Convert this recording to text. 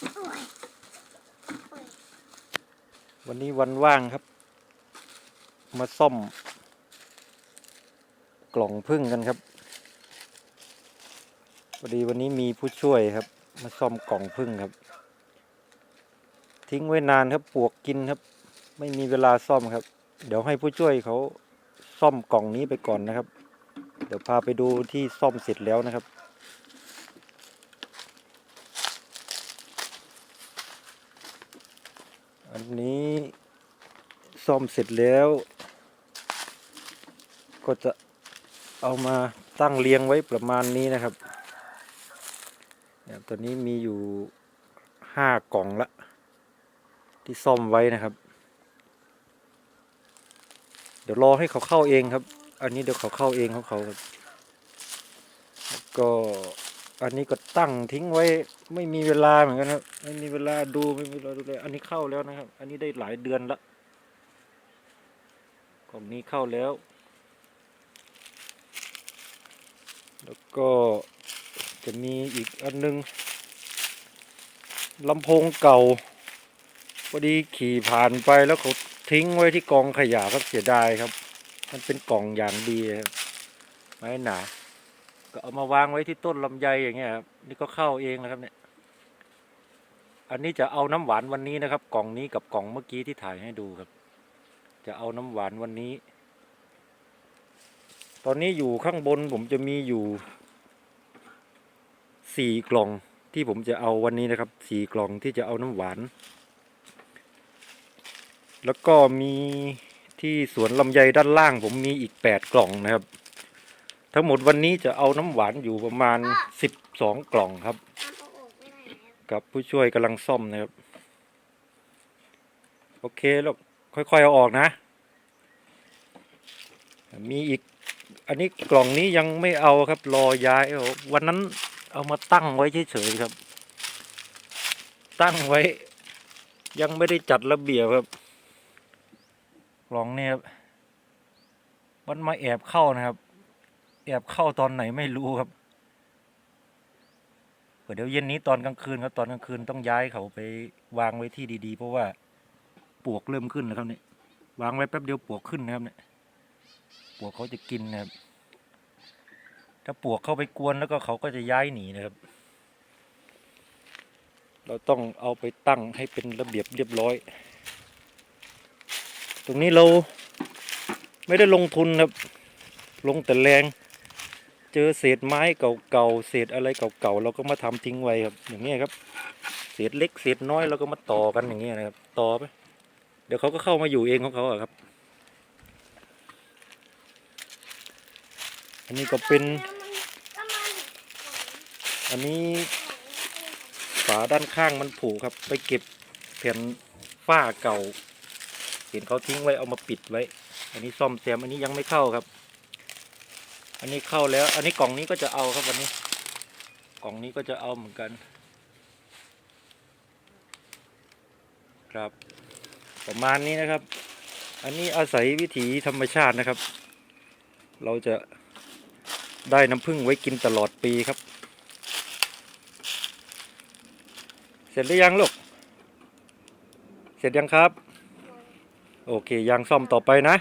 วันนี้วันว่างครับ มาซ่อม กล่องพึ่งกันครับพอดีวันนี้มีผู้ช่วยครับ มาซ่อมกล่องพึ่งครับ ทิ้งไว้นานครับปวกกินครับ ไม่มีเวลาซ่อมครับ เดี๋ยวให้ผู้ช่วยเขาซ่อมกล่องนี้ไปก่อนนะครับ เดี๋ยวพาไปดูที่ซ่อมเสร็จแล้วนะครับ อันนี้ซ่อมเสร็จแล้ว ก็จะเอามาตั้งเรียงไว้ประมาณนี้นะครับตอนนี้มีอยู่ห้ากล่องละ ที่ซ่อมไว้นะครับ เดี๋ยวรอให้เขาเข้าเองครับ อันนี้เดี๋ยวเขาเข้าเองของเขาครับก็ อันนี้ก็ตั้งทิ้งไว้ไม่มีเวลาเหมือนกันครับไม่มีเวลาดูไม่มีเวลาดูเลยอันนี้เข้าแล้วนะครับ อันนี้ได้หลายเดือนละกล่องนี้เข้าแล้ว แล้วก็จะมีอีกอันนึงลำโพงเก่าพอดีขี่ผ่านไปแล้วเขาทิ้งไว้ที่กองขยะครับเสียดายครับ มันเป็นกล่องอย่างดีครับไม้หนา ก็เอามาวางไว้ที่ต้นลำไยอย่างเงี้ยครับนี่ก็เข้าเองนะครับเนี่ย อันนี้จะเอาน้ำหวานวันนี้นะครับ กล่องนี้กับกล่องเมื่อกี้ที่ถ่ายให้ดูครับ จะเอาน้ำหวานวันนี้ ตอนนี้อยู่ข้างบนผมจะมีอยู่สี่กล่องที่ผมจะเอาวันนี้นะครับสี่กล่องที่จะเอาน้ำหวาน แล้วก็มีที่สวนลำไยด้านล่าง ผมมีอีกแปดกล่องนะครับ ทั้งหมดวันนี้จะเอาน้ำหวานอยู่ประมาณสิบสองกล่องครับ กับผู้ช่วยกำลังซ่อมนะครับ โอเคแล้วค่อยๆเอาออกนะ มีอีก อันนี้กล่องนี้ยังไม่เอาครับ รอย้ายเอาวันนั้นเอามาตั้งไว้เฉยๆครับ ตั้งไว้ ยังไม่ได้จัดระเบียบครับ กล่องเนี่ยครับ มันมาแอบเข้านะครับ แอบเข้าตอนไหนไม่รู้ครับเดี๋ยวเย็นนี้ตอนกลางคืนครับตอนกลางคืนต้องย้ายเขาไปวางไว้ที่ดีๆ เพราะว่าปวกเริ่มขึ้นแล้วครับเนี่ยวางไว้แป๊บเดียวปวกขึ้นนะครับเนี่ยปวกเขาจะกินนะครับถ้าปวกเข้าไปกวนแล้วก็เขาก็จะย้ายหนีนะครับ เราต้องเอาไปตั้งให้เป็นระเบียบเรียบร้อย ตรงนี้เราไม่ได้ลงทุนครับ ลงแต่แรง เจอเศษไม้เก่าๆเศษอะไรเก่าๆเราก็มาทำทิ้งไว้ครับ อย่างเงี้ยครับ เศษเล็กเศษน้อยเราก็มาต่อกันอย่างเงี้ยนะครับ ต่อไป เดี๋ยวเขาก็เข้ามาอยู่เองของเขาอะครับ อันนี้ก็เป็น อันนี้ฝาด้านข้างมันผุครับ ไปเก็บแผ่นฝ้าเก่า เห็นเขาทิ้งไว้เอามาปิดไว้ อันนี้ซ่อมแซมอันนี้ยังไม่เข้าครับ อันนี้เข้าแล้ว อันนี้กล่องนี้ก็จะเอาครับวันนี้ กล่องนี้ก็จะเอาเหมือนกัน ครับ ประมาณนี้นะครับ อันนี้อาศัยวิถีธรรมชาตินะครับ เราจะได้น้ำผึ้งไว้กินตลอดปีครับ เสร็จหรือยังลูก เสร็จยังครับ โอเคยังซ่อมต่อไปนะ